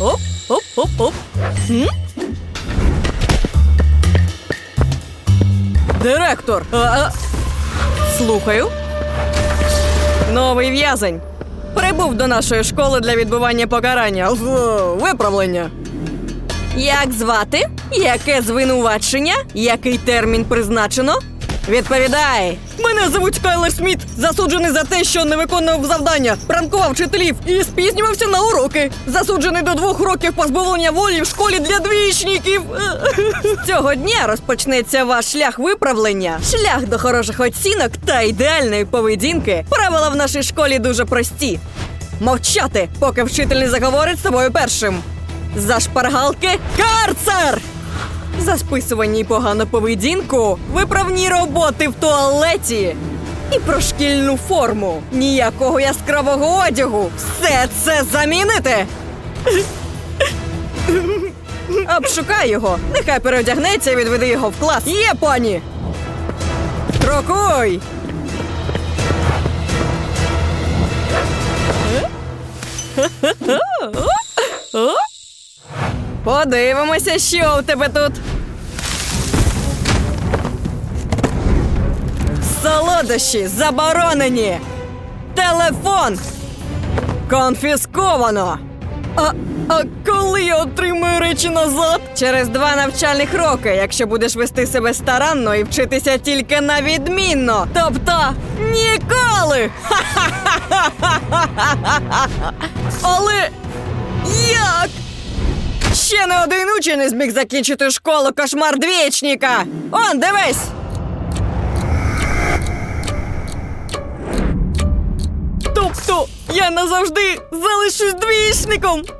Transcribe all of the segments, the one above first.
Оп, оп, оп, оп. Директор. Слухаю. Новий в'язень. Прибув до нашої школи для відбування покарання. Виправлення. Як звати? Яке звинувачення? Який термін призначено? Відповідай! Мене звуть Скайлер Сміт, засуджений за те, що не виконував завдання, пранкував вчителів і спізнювався на уроки. Засуджений до двох років позбавлення волі в школі для двічників. Цього дня розпочнеться ваш шлях виправлення, шлях до хороших оцінок та ідеальної поведінки. Правила в нашій школі дуже прості. Мовчати, поки вчитель не заговорить з тобою першим. За шпаргалки карцер! За списування і погану поведінку, виправні роботи в туалеті і про шкільну форму. Ніякого яскравого одягу. Все це замінити. Обшукай його. Нехай переодягнеться і відведи його в клас. Є, пані. Крокуй. Подивимося, що у тебе тут. Солодощі заборонені. Телефон конфісковано. А, а коли я отримую речі назад? Через два навчальних роки, якщо будеш вести себе старанно і вчитися тільки на відмінно. Тобто ніколи. Але як? Ще не один учень не зміг закінчити школу кошмар двічника. Он, дивись. Тобто я назавжди залишусь двічником.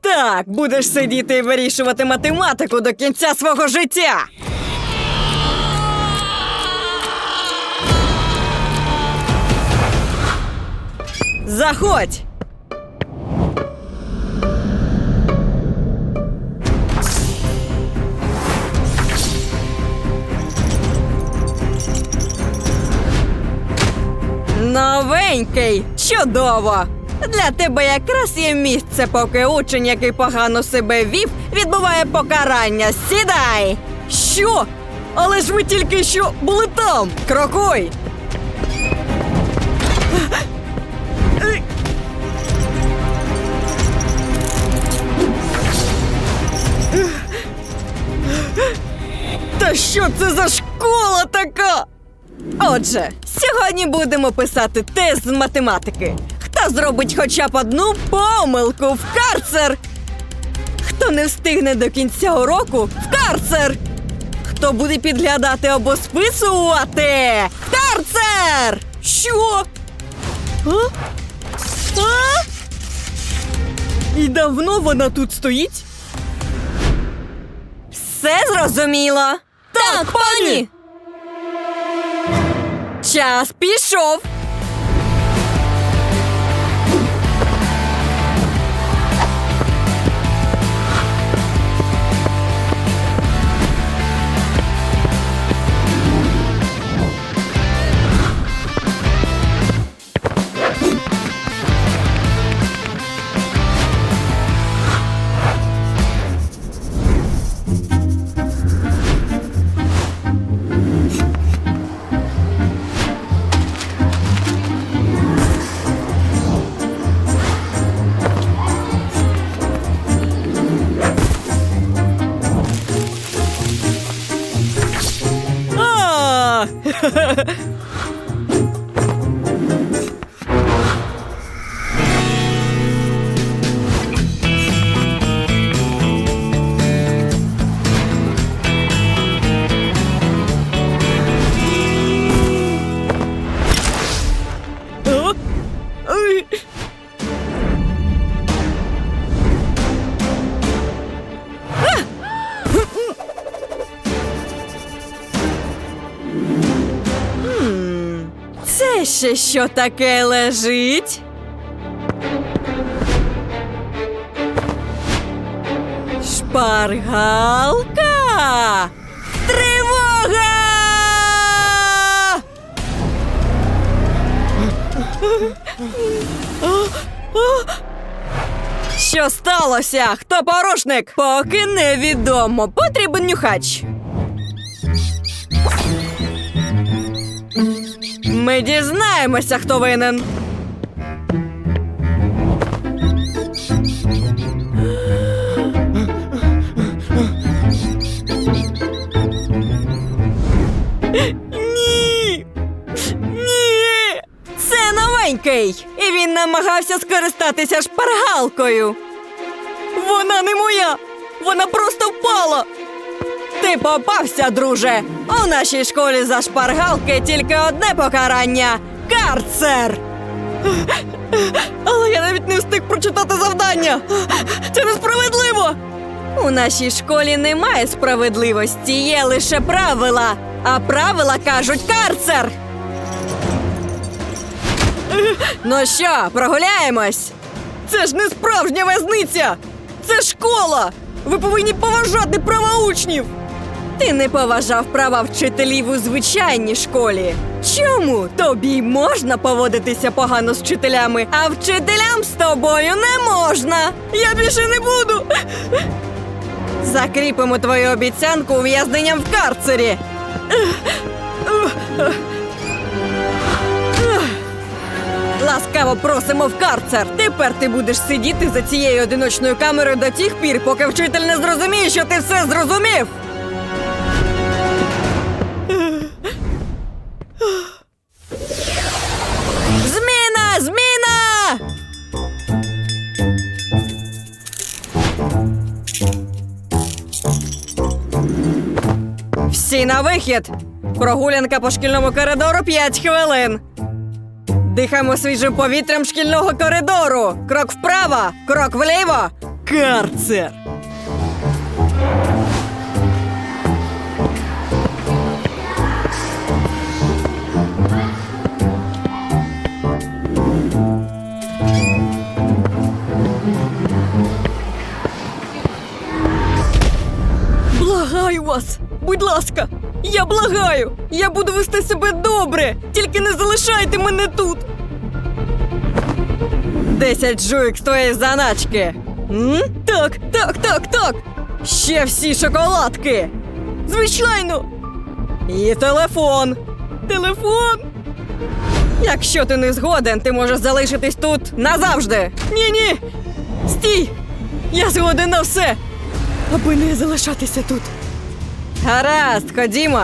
Так, будеш сидіти і вирішувати математику до кінця свого життя. Заходь. Новенький! Чудово! Для тебе якраз є місце, поки учень, який погано себе вів, відбуває покарання. Сідай! Що? Але ж ви тільки що були там! Крокуй! Та що це за школа така? Отже, сьогодні будемо писати тест з математики. Хто зробить хоча б одну помилку в карцер? Хто не встигне до кінця уроку в карцер? Хто буде підглядати або списувати? В карцер! Що? А? А? І давно вона тут стоїть? Все зрозуміло. Так, пані. Час пішов. Це що таке лежить? Шпаргалка! Тривога! Що сталося? Хто порушник? Поки невідомо. Потрібен нюхач. Дізнаємося, хто винен. Це новенький! І він намагався скористатися шпаргалкою. Вона не моя! Вона просто впала! Ти попався, друже! У нашій школі за шпаргалки тільки одне покарання карцер! Але я навіть не встиг прочитати завдання! Це несправедливо! У нашій школі немає справедливості, є лише правила. А правила кажуть карцер. Ну що, прогуляємось? Це ж не справжня в'язниця! Це школа! Ви повинні поважати права учнів! Ти не поважав права вчителів у звичайній школі. Чому тобі можна поводитися погано з вчителями, а вчителям з тобою не можна? Я більше не буду. Закріпимо твою обіцянку ув'язненням в карцері. Ласкаво просимо в карцер. Тепер ти будеш сидіти за цією одиночною камерою до тих пір, поки вчитель не зрозуміє, що ти все зрозумів. Всі на вихід! Прогулянка по шкільному коридору 5 хвилин. Дихаємо свіжим повітрям шкільного коридору. Крок вправо, крок вліво. Карцер. Благаю вас, будь ласка, я благаю. Я буду вести себе добре. Тільки не залишайте мене тут. Десять жуйк з твоєї заначки. М? Так, так, так, так. Ще всі шоколадки. Звичайно. І телефон. Телефон. Якщо ти не згоден, ти можеш залишитись тут назавжди. Ні, ні. Стій! Я згоден на все, аби не залишатися тут. Гаразд, ходімо.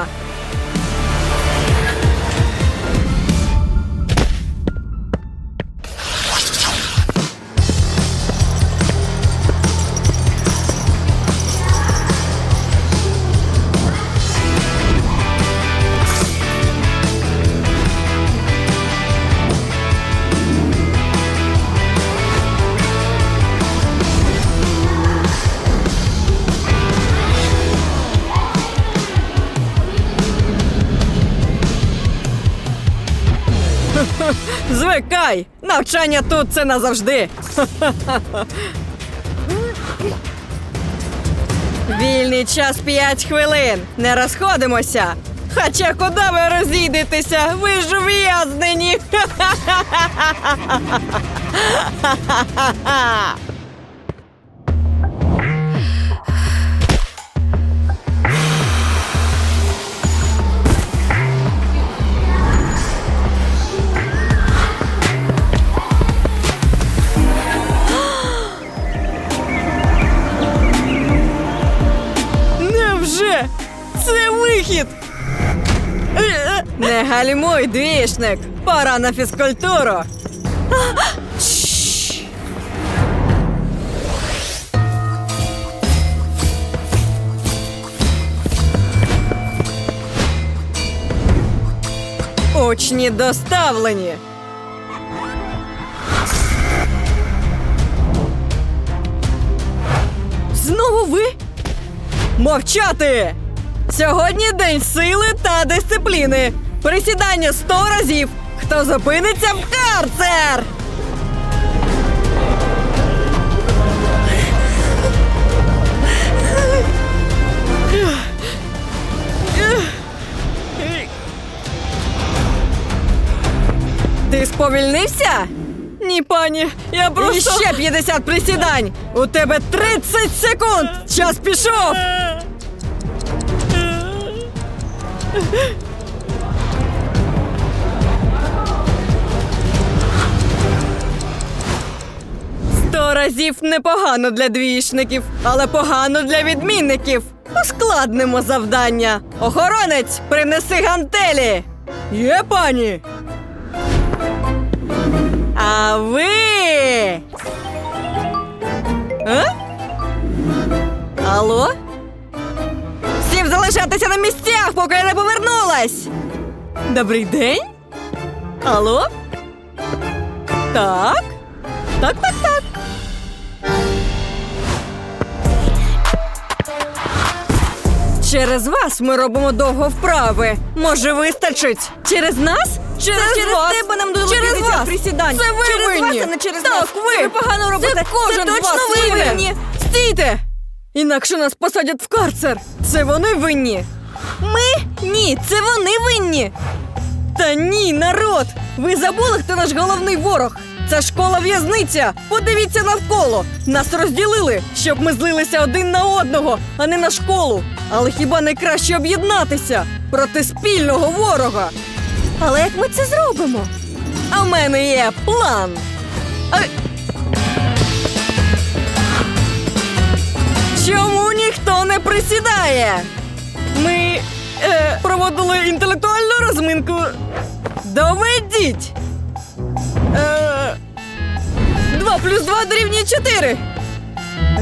Звикай! Навчання тут це назавжди. Вільний час 5 хвилин. Не розходимося. Хоча куди ви розійдетеся? Ви ж ув'язнені. гальмуй, двішник. Пора на фізкультуру. Учні доставлені. Знову ви? Мовчати! Сьогодні день сили та дисципліни. Присідання сто разів. Хто зупиниться в карцер? Ти сповільнився? Ні, пані, я просто... І ще 50 присідань! У тебе 30 секунд! Час пішов! Сто разів непогано для двічників, але погано для відмінників. Ускладнимо завдання. Охоронець, принеси гантелі. Є, пані. А ви. А? Алло? Всім залишатися на місцях, поки я не повернулась. Добрий день? Алло? Так? Так, так, так. Через вас ми робимо довго вправи. Може, вистачить? Через нас? Через, через вас. тебе нам дали через вас. присідань. Це ви Через винні. вас, а не через так, нас. ви. Ви погано робите. Це кожен Це точно вас ви винні. Стійте! Інакше нас посадять в карцер. Це вони винні. Ми? Ні, це вони винні. Та ні, народ! Ви забули, хто наш головний ворог? Це школа в'язниця. Подивіться навколо. Нас розділили, щоб ми злилися один на одного, а не на школу. Але хіба не краще об'єднатися проти спільного ворога? Але як ми це зробимо? А в мене є план. А... Чому ніхто не присідає? Ми е, проводили інтелектуальну розминку. Доведіть. Е, плюс два дорівнює чотири.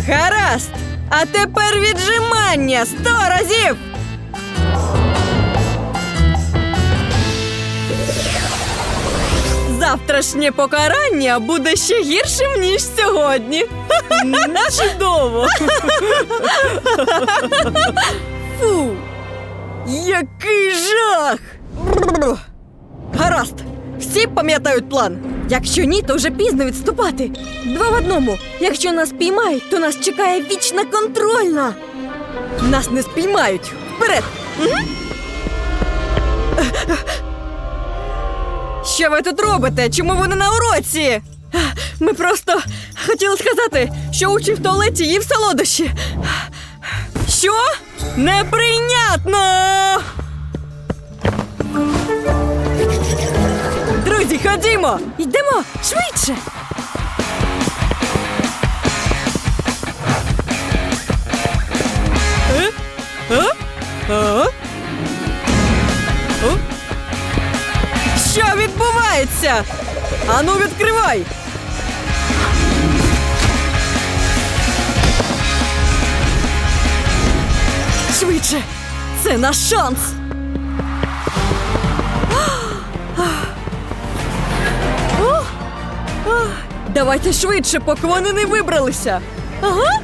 Гаразд. А тепер віджимання сто разів. Завтрашнє покарання буде ще гіршим, ніж сьогодні. Чудово. Фу. Який жах. Гаразд. Всі пам'ятають план. Якщо ні, то вже пізно відступати. Два в одному. Якщо нас піймають, то нас чекає вічна контрольна. Нас не спіймають. Вперед! Що ви тут робите? Чому ви не на уроці? Ми просто хотіли сказати, що учень в туалеті їв солодощі. Що? Неприйнятно! Ходімо! Йдемо швидше. Е? А? О? Що відбувається? Ану, відкривай! Швидше! Це наш шанс! Давайте швидше, поки вони не вибралися. Ага.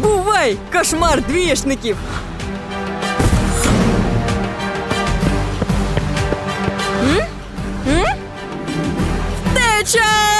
Бувай! Кошмар двієшників! Втеча!